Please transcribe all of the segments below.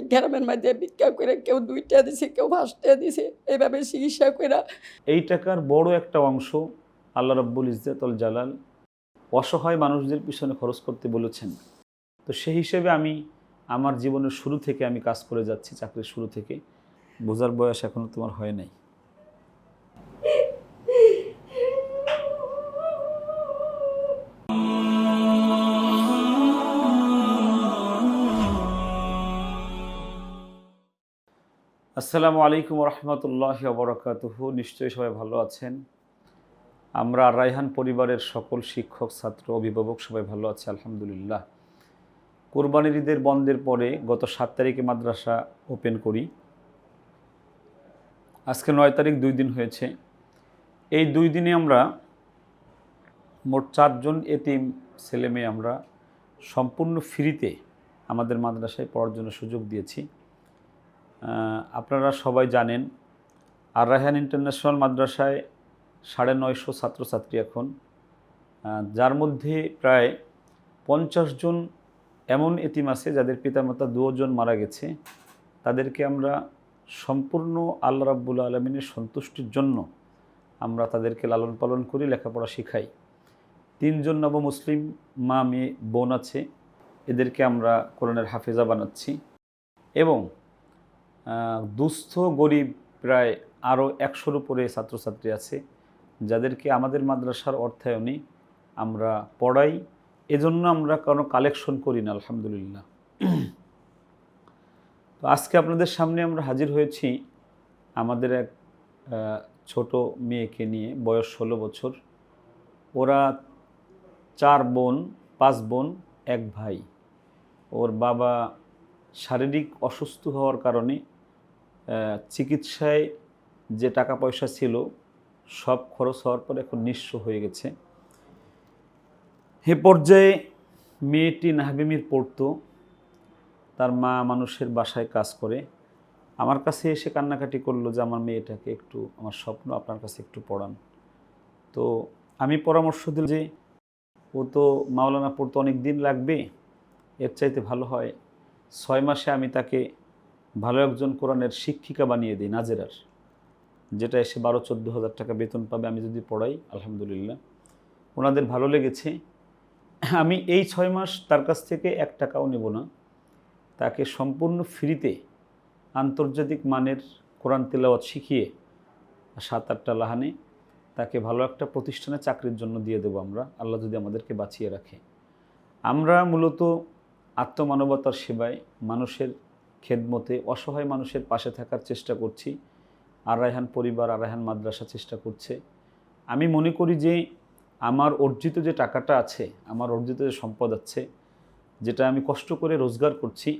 এই গ্রামের মধ্যে ভিক্ষা করে কেউ দুইটা দিছে, কেউ পাঁচটা দিছে এইভাবে চিকিৎসা করে এই টাকার বড় একটা অংশ আল্লাহ রব্বুল ইজ্জাতুল জালাল অসহায় মানুষদের পিছনে খরচ করতে বলেছেন। তো সেই হিসেবে আমি আমার জীবনের শুরু থেকে আমি কাজ করে যাচ্ছি, চাকরির শুরু থেকে। বোঝার বয়স এখনও তোমার হয় নাই। আসসালামু আলাইকুম রহমতুল্লাহ বরকাতুহ নিশ্চয়ই সবাই ভালো আছেন। আমরা রায়হান পরিবারের সকল শিক্ষক, ছাত্র, অভিভাবক সবাই ভালো আছে, আলহামদুলিল্লাহ। কোরবানির ঈদের বন্ধের পরে গত সাত তারিখে মাদ্রাসা ওপেন করি। আজকে নয় তারিখ দুই দিন হয়েছে। এই দুই দিনে আমরা মোট চারজন এতিম ছেলে মেয়ে আমরা সম্পূর্ণ ফ্রিতে আমাদের মাদ্রাসায় পড়ার জন্য সুযোগ দিয়েছি। আপনারা সবাই জানেন, আর রায়হান ইন্টারন্যাশনাল মাদ্রাসায় সাড়ে নয়শো ছাত্রছাত্রী এখন যার মধ্যে প্রায় পঞ্চাশ জন এমন এতিম আছে যাদের পিতামাতা দুজন মারা গেছে। তাদেরকে আমরা সম্পূর্ণ আল্লাহ রাব্বুল আলমিনের সন্তুষ্টির জন্য আমরা তাদেরকে লালন পালন করি, লেখাপড়া শিখাই। তিনজন নব মুসলিম মা মেয়ে বোন আছে, এদেরকে আমরা কোরআনের হাফেজা বানাচ্ছি। এবং দুস্থ গরিব প্রায় আরও একশোর উপরে ছাত্রছাত্রী আছে, যাদেরকে আমাদের মাদ্রাসার অর্থায়নে আমরা পড়াই। এজন্য আমরা কোনো কালেকশন করি না, আলহামদুলিল্লাহ। তো আজকে আপনাদের সামনে আমরা হাজির হয়েছি আমাদের এক ছোট মেয়েকে নিয়ে, বয়স ষোলো বছর। ওরা চার বোন, পাঁচ বোন, এক ভাই। ওর বাবা শারীরিক অসুস্থ হওয়ার কারণে চিকিৎসায় যে টাকা পয়সা ছিল, সব খরচ হওয়ার পর এখন নিঃস্ব হয়ে গেছে। এ পর্যায়ে মেয়েটি নাহবিমির পড়তো, তার মা মানুষের বাসায় কাজ করে। আমার কাছে এসে কান্নাকাটি করল যে, আমার মেয়েটাকে একটু, আমার স্বপ্ন আপনার কাছে একটু পড়ান। তো আমি পরামর্শ দিল যে, ও তো মাওলানা পড়তে অনেক দিন লাগবে, এর চাইতে ভালো হয় ছয় মাসে আমি তাকে ভালো একজন কোরআনের শিক্ষিকা বানিয়ে দিই, নাজেরার, যেটা এসে বারো, চোদ্দ হাজার টাকা বেতন পাবে, আমি যদি পড়াই, আলহামদুলিল্লাহ। ওনাদের ভালো লেগেছে। আমি এই ছয় মাস তার কাছ থেকে এক টাকাও নেব না। তাকে সম্পূর্ণ ফ্রিতে আন্তর্জাতিক মানের কোরআন তেলাওয়াত শিখিয়ে সাত আটটা লাহানে তাকে ভালো একটা প্রতিষ্ঠানে চাকরির জন্য দিয়ে দেবো আমরা। আল্লাহ যদি আমাদেরকে বাঁচিয়ে রাখে। আমরা মূলত আত্মমানবতার সেবায় মানুষের খেদমতে অসহায় মানুষের পাশে থাকার চেষ্টা করছি, আর রায়হান পরিবার, আর রায়হান মাদ্রাসা চেষ্টা করছে। আমি মনে করি যে আমার অর্জিত যে টাকাটা আছে, আমার অর্জিত যে সম্পদ আছে, যেটা আমি কষ্ট করে রোজগার করছি,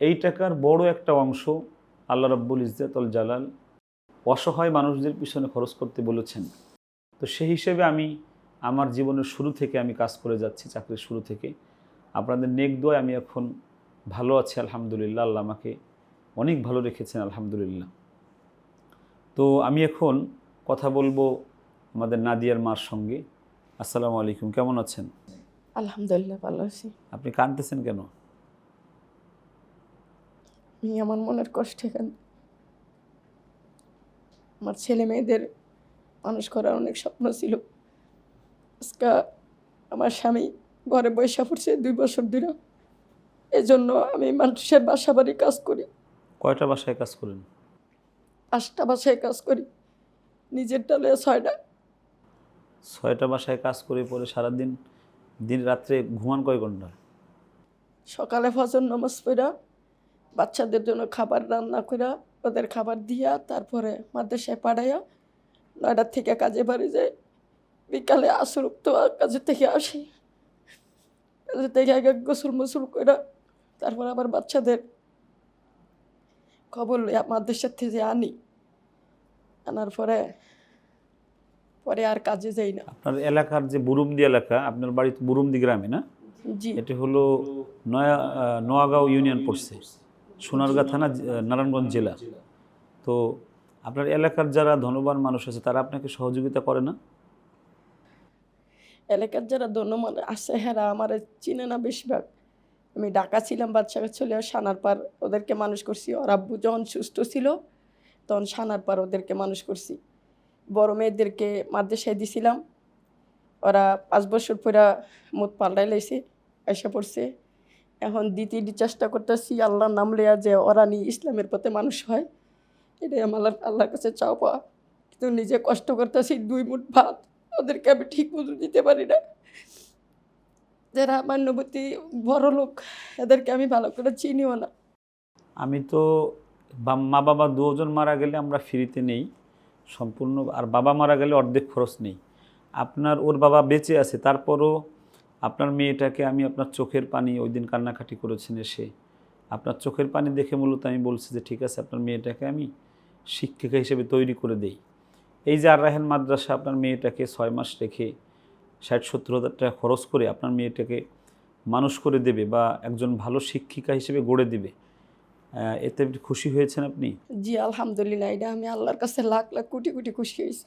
এই টাকার বড় একটা অংশ আল্লাহ রব্বুল ইজ্জাতুল জালাল অসহায় মানুষদের পিছনে খরচ করতে বলেছেন। তো সেই হিসেবে আমি আমার জীবনের শুরু থেকে আমি কাজ করে যাচ্ছি, চাকরির শুরু থেকে। আপনাদের নেক দোয় আমি এখন ভালো আছে আলহামদুলিল্লাহ। আল্লাহ আমাকে অনেক ভালো রেখেছেন আলহামদুলিল্লাহ। তো আমি এখন কথা বলব আমাদের নাদিয়ার মার সঙ্গে। আসসালামু আলাইকুম কেমন আছেন? আলহামদুলিল্লাহ ভালো আছি। আপনি কাঁদতেছেন কেন? আমি আমার মনের কষ্ট এখানে আমার ছেলে মেয়েদের মানুষ করার অনেক স্বপ্ন ছিল। আজকে আমার স্বামী ঘরে বৈশা পড়ছে দুই বছর ধরে। এই জন্য আমি মানুষের বাসা বাড়ি কাজ করি। কয়টা বাসায় কাজ করেন? পাঁচটা বাসায় কাজ করি। নিজের ডালে ছয়টা। ছয়টা বাসায় কাজ করে পরে সারাদিন দিন রাত্রে ঘুমান কয় ঘণ্টা? সকালে ফজর নামাজ পড়া বাচ্চাদের জন্য খাবার রান্না করা ওদের খাবার দিয়া তারপরে মাদ্রাসায় পাঠাইয়া নয়টার থেকে কাজে বাড়ি যায় বিকালে আসর তো কাজের থেকে আসি। কাজের থেকে আগে গোসল মোসল করা তারপর আবার বাচ্চাদের খবর মাদ্রাসার থেকে আনি আনার পরে পরে আর কাজে যাই না। আপনার এলাকার যে বুরুমদি এলাকা আপনার বাড়ি তো বুরুমদি গ্রামে না? জি। এটি হলো নয়া নোয়াগাঁও ইউনিয়ন পড়ছে সোনারগাঁ থানা নারায়ণগঞ্জ জেলা। তো আপনার এলাকার যারা ধনবান মানুষ আছে তারা আপনাকে সহযোগিতা করে না? এলাকার যারা ধন্যমান আছে হ্যাঁ আমার চিনে না বেশিরভাগ। আমি ঢাকা ছিলাম বাচ্চা ছেলে সানার পার ওদেরকে মানুষ করছি। ওর আব্বু যখন সুস্থ ছিল, তখন সানার পার ওদেরকে মানুষ করছি। বড় মেয়েদেরকে মাদ্রাসায় দিছিলাম। ওরা পাঁচ বছর পরে মুখ পাল্টাই লাইছে এসে পড়ছে। এখন দ্বিতীয় চেষ্টা করতেছি আল্লাহর নাম লেয়া যে ওরা নিয়ে ইসলামের পথে মানুষ হয়। এটাই আমার আল্লাহর কাছে চাও পাওয়া কিন্তু নিজে কষ্ট করতেছি, দুই মুঠ ভাত। ওদেরকে আমি ঠিক মতো দিতে পারি না। যারা মান্যবতী বড় লোক, এদেরকে আমি ভালো করে চিনিও না। আমি তো মা বাবা দুজন মারা গেলে আমরা ফ্রিতে নেই, সম্পূর্ণ, আর বাবা মারা গেলে অর্ধেক খরচ নেই। আপনার, ওর বাবা বেঁচে আছে, তারপরও আপনার মেয়েটাকে আমি আপনার চোখের পানি, ওই দিন কান্নাকাটি করেছেন এসে। আপনার চোখের পানি দেখে মূলত আমি বলছি যে, ঠিক আছে, আপনার মেয়েটাকে আমি শিক্ষিকা হিসেবে তৈরি করে দেই। এই যে আর রাহেন মাদ্রাসা, আপনার মেয়েটাকে ছয় মাস রেখে ষাট সত্তর হাজার টাকা খরচ করে আপনার মেয়েটাকে মানুষ করে দেবে বা একজন ভালো শিক্ষিকা হিসেবে গড়ে দেবে এতে খুশি হয়েছেন আপনি? জি আলহামদুলিল্লাহ এটা আমি আল্লাহর কাছে লাখ লাখ কোটি কোটি খুশি হয়েছি।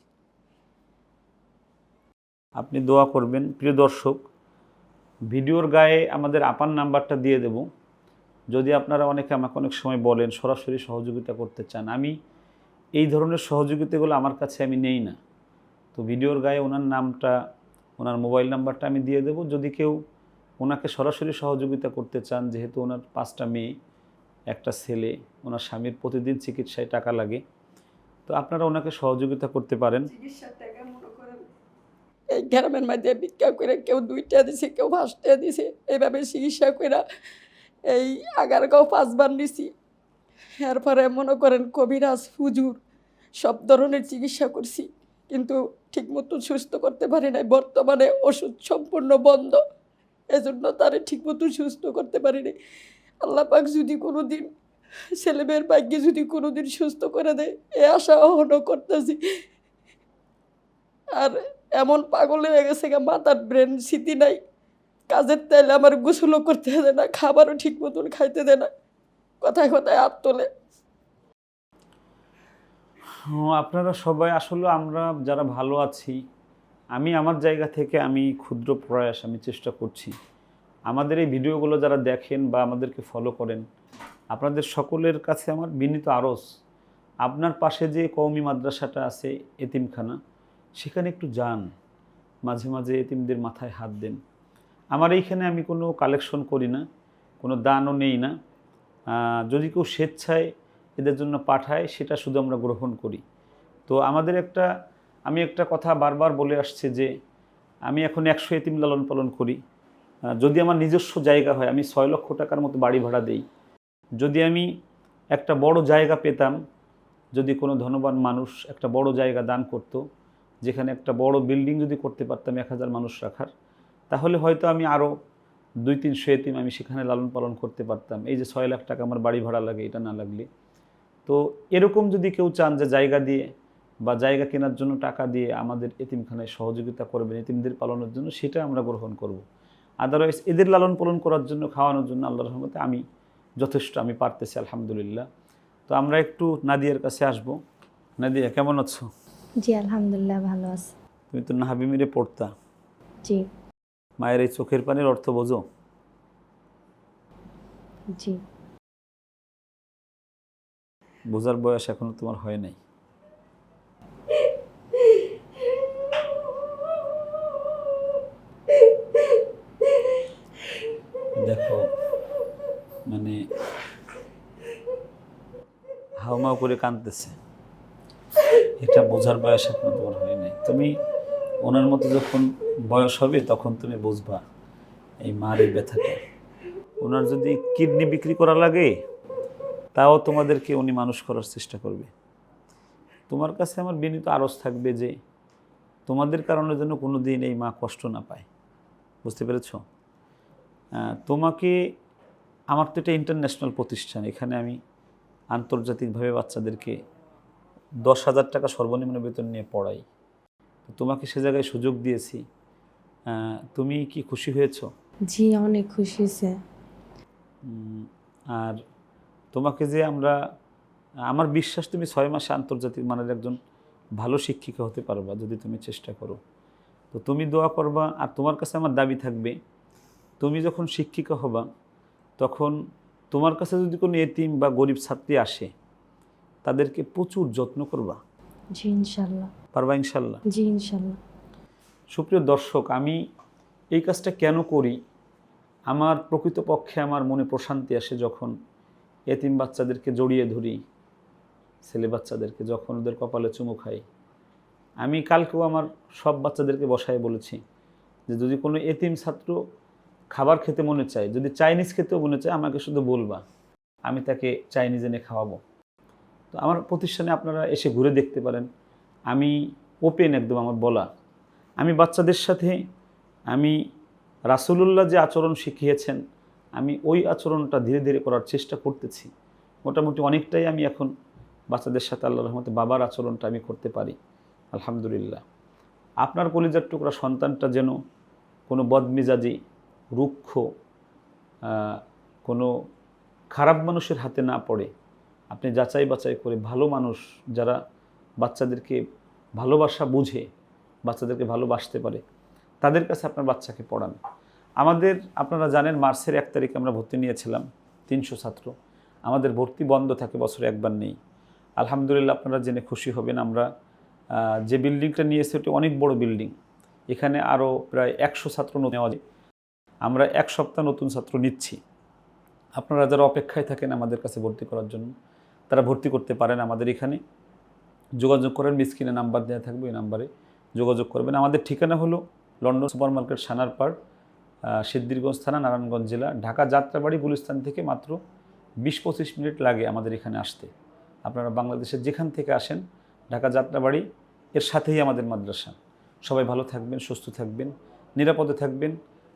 আপনি দোয়া করবেন। প্রিয় দর্শক ভিডিওর গায়ে আমাদের আপার নাম্বারটা দিয়ে দেব। যদি আপনারা অনেকে আমাকে অনেক সময় বলেন সরাসরি সহযোগিতা করতে চান আমি এই ধরনের সহযোগিতাগুলো আমার কাছে আমি নেই না। তো ভিডিওর গায়ে ওনার নামটা ওনার মোবাইল নাম্বারটা আমি দিয়ে দেব। যদি কেউ ওনাকে সরাসরি সহযোগিতা করতে চান যেহেতু ওনার পাঁচটা মেয়ে একটা ছেলে ওনার স্বামীর প্রতিদিন চিকিৎসায় টাকা লাগে তো আপনারা ওনাকে সহযোগিতা করতে পারেন। চিকিৎসার টাকা মনে করেন। এই গ্রামের মধ্যে ভিক্ষা করে কেউ দুইটা দিছে কেউ পাঁচটা দিছে এইভাবে চিকিৎসা করে এই আগারগাঁও পাঁচবার নিছি। এরপরে মনে করেন কবিরাজ হুজুর সব ধরনের চিকিৎসা করছি। কিন্তু ঠিকমতো সুস্থ করতে পারি নাই। বর্তমানে ওষুধ সম্পূর্ণ বন্ধ। এজন্য তারে ঠিকমতো সুস্থ করতে পারি নাই। আল্লাহ পাক যদি কোনো দিন ছেলেমেয়ের ভাগ্যে যদি কোনো দিন সুস্থ করে দেয়, এ আশা অহনও করতেছি। আর এমন পাগল হয়ে গেছে মাথার ব্রেন স্মৃতি নাই। কাজের তেলে আমার গোসলও করতে দেয় না, খাবারও ঠিক মতন খাইতে দেয় না। কথায় কথায় হাত তোলে। আপনারা সবাই আসলে আমরা যারা ভালো আছি, আমি আমার জায়গা থেকে আমি ক্ষুদ্র প্রয়াস আমি চেষ্টা করছি। আমাদের এই ভিডিওগুলো যারা দেখেন বা আমাদেরকে ফলো করেন, আপনাদের সকলের কাছে আমার বিনীত আরজ আপনার পাশে যে কওমি মাদ্রাসাটা আছে, এতিমখানা, সেখানে একটু যান। মাঝে মাঝে এতিমদের মাথায় হাত দেন। আমার এইখানে আমি কোনো কালেকশন করি না, কোনো দানও নেই না। যদি কেউ স্বেচ্ছায় এদের জন্য পাঠায়, সেটা শুধু আমরা গ্রহণ করি। তো আমাদের একটা, আমি একটা কথা বারবার বলে আসছে যে, আমি এখন একশো এতিম লালন পালন করি। যদি আমার নিজস্ব জায়গা হয়, আমি ছয় লক্ষ টাকার মতো বাড়ি ভাড়া দেই। যদি আমি একটা বড় জায়গা পেতাম, যদি কোনো ধনবান মানুষ একটা বড় জায়গা দান করত, যেখানে একটা বড় বিল্ডিং যদি করতে পারতাম এক হাজার মানুষ রাখার, তাহলে হয়তো আমি আরও দুই তিনশো এতিম আমি সেখানে লালন পালন করতে পারতাম। এই যে ছয় লাখ টাকা আমার বাড়ি ভাড়া লাগে, এটা না লাগলে। তো এরকম যদি কেউ চান যে জায়গা দিয়ে বা জায়গা কেনার জন্য টাকা দিয়ে আমাদের এতিমখানায় সহযোগিতা করবেন এতিমদের পালনের জন্য সেটা আমরা গ্রহণ করব। আদারওয়াইজ এদের লালন পালন করার জন্য খাওয়ানোর জন্য আল্লাহ রহমতে আমি যথেষ্ট আমি পারতেছি আলহামদুলিল্লাহ। তো আমরা একটু নাদিয়ার কাছে আসব। নাদিয়া কেমন আছো? জি আলহামদুলিল্লাহ ভালো আছে। তুমি তো নাহাবিমিরে পড়তা। জি। মায়ের এই চোখের পানির অর্থ বোঝো। জি। বোঝার বয়স এখনও তোমার হয় নাই। দেখো মানে হাউমাউ করে কাঁদতেছে। এটা বোঝার বয়স এখনও তোমার হয় নাই। তুমি ওনার মতো যখন বয়স হবে, তখন তুমি বুঝবা এই মার এই ব্যথাটা। ওনার যদি কিডনি বিক্রি করা লাগে তাও তোমাদেরকে উনি মানুষ করার চেষ্টা করবে। তোমার কাছে আমার বিনীত আরজ থাকবে যে তোমাদের কারণে যেন কোনো দিন এই মা কষ্ট না পায়। বুঝতে পেরেছ? তোমাকে আমার তো এটা ইন্টারন্যাশনাল প্রতিষ্ঠান এখানে আমি আন্তর্জাতিকভাবে বাচ্চাদেরকে দশ হাজার টাকা সর্বনিম্ন বেতন নিয়ে পড়াই। তোমাকে সে জায়গায় সুযোগ দিয়েছি। তুমি কি খুশি হয়েছো? জি অনেক খুশি হয়েছে আর তোমাকে যে আমরা আমার বিশ্বাস তুমি ছয় মাসে আন্তর্জাতিক মানের একজন ভালো শিক্ষিকা হতে পারবা যদি তুমি চেষ্টা করো। তো তুমি দোয়া করবা আর তোমার কাছে আমার দাবি থাকবে তুমি যখন শিক্ষিকা হবা তখন তোমার কাছে যদি কোনো এতিম বা গরিব ছাত্রী আসে তাদেরকে প্রচুর যত্ন করবা। জি ইনশাল্লাহ। পারবা ইনশাল্লাহ? জি ইনশাল্লাহ। সুপ্রিয় দর্শক আমি এই কাজটা কেন করি? আমার প্রকৃতপক্ষে আমার মনে প্রশান্তি আসে যখন এতিম বাচ্চাদেরকে জড়িয়ে ধরি, ছেলে বাচ্চাদেরকে যখন ওদের কপালে চুমু খাই। আমি কালকেও আমার সব বাচ্চাদেরকে বসায় বলেছি যে, যদি কোনো এতিম ছাত্র খাবার খেতে মনে চায়, যদি চাইনিজ খেতেও মনে চায়, আমাকে শুধু বলবা, আমি তাকে চাইনিজ এনে খাওয়াবো। তো আমার প্রতিষ্ঠানে আপনারা এসে ঘুরে দেখতে পারেন। আমি ওপেন একদম আমার বলা। আমি বাচ্চাদের সাথে, আমি রাসুলুল্লাহ যে আচরণ শিখিয়েছেন আমি ওই আচরণটা ধীরে ধীরে করার চেষ্টা করতেছি। মোটামুটি অনেকটাই আমি এখন বাচ্চাদের সাথে আল্লাহ রহমতে বাবার আচরণটা আমি করতে পারি, আলহামদুলিল্লাহ। আপনার কলিজার টুকরা সন্তানটা যেন কোনো বদমিজাজি, রুক্ষ কোনো খারাপ মানুষের হাতে না পড়ে, আপনি যাচাই বাছাই করে ভালো মানুষ যারা বাচ্চাদেরকে ভালোবাসা বুঝে, বাচ্চাদেরকে ভালোবাসতে পারে, তাদের কাছে আপনার বাচ্চাকে পড়ান। আমাদের আপনারা জানেন মার্চের এক তারিখে আমরা ভর্তি নিয়েছিলাম তিনশো ছাত্র। আমাদের ভর্তি বন্ধ থাকে বছরে একবার নেই। আলহামদুলিল্লাহ আপনারা জেনে খুশি হবেন আমরা যে বিল্ডিংটা নিয়েছি ওটি অনেক বড় বিল্ডিং। এখানে আরও প্রায় একশো ছাত্র নেওয়া যায়। আমরা এক সপ্তাহ নতুন ছাত্র নিচ্ছি। আপনারা যারা অপেক্ষায় থাকেন আমাদের কাছে ভর্তি করার জন্য তারা ভর্তি করতে পারেন আমাদের এখানে। যোগাযোগ করেন মিসকিনে নাম্বার দেওয়া থাকবে ওই নাম্বারে যোগাযোগ করবেন। আমাদের ঠিকানা হলো লন্ডন সুপার মার্কেট সানার আহ, সিদ্ধিরগঞ্জ থানা, নারায়ণগঞ্জ জেলা, ঢাকা যাত্রাবাড়ি গুলিস্তান থেকে মাত্র বিশ পঁচিশ মিনিট লাগে আমাদের এখানে আসতে। আপনারা বাংলাদেশের যেখান থেকে আসেন, ঢাকা যাত্রাবাড়ি, এর সাথেই আমাদের মাদ্রাসা। সবাই ভালো থাকবেন, সুস্থ থাকবেন, নিরাপদে থাকবেন।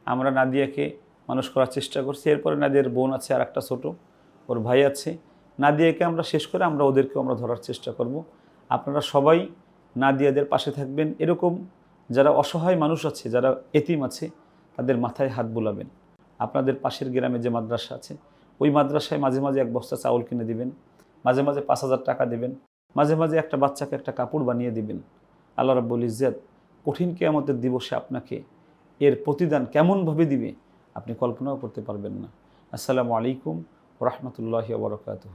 আমরা নাদিয়াকে মানুষ করার চেষ্টা করছি। এরপরে নাদিয়ার বোন আছে আর একটা ছোটো, ওর ভাই আছে। নাদিয়াকে আমরা শেষ করে আমরা ওদেরকেও আমরা ধরার চেষ্টা করব। আপনারা সবাই নাদিয়াদের পাশে থাকবেন। এরকম যারা অসহায় মানুষ আছে, যারা এতিম আছে তাদের মাথায় হাত বুলাবেন। আপনাদের পাশের গ্রামে যে মাদ্রাসা আছে, ওই মাদ্রাসায় মাঝে মাঝে এক বস্তা চাউল কিনে দিবেন, মাঝে মাঝে পাঁচ হাজার টাকা দেবেন, মাঝে মাঝে একটা বাচ্চাকে একটা কাপড় বানিয়ে দিবেন। আল্লাহ রাব্বুল ইজ্জাত কঠিন কেয়ামতের দিবসে আপনাকে এর প্রতিদান কেমনভাবে দিবে, আপনি কল্পনাও করতে পারবেন না। আসসালামু আলাইকুম রহমতুল্লাহ বরকাতহ।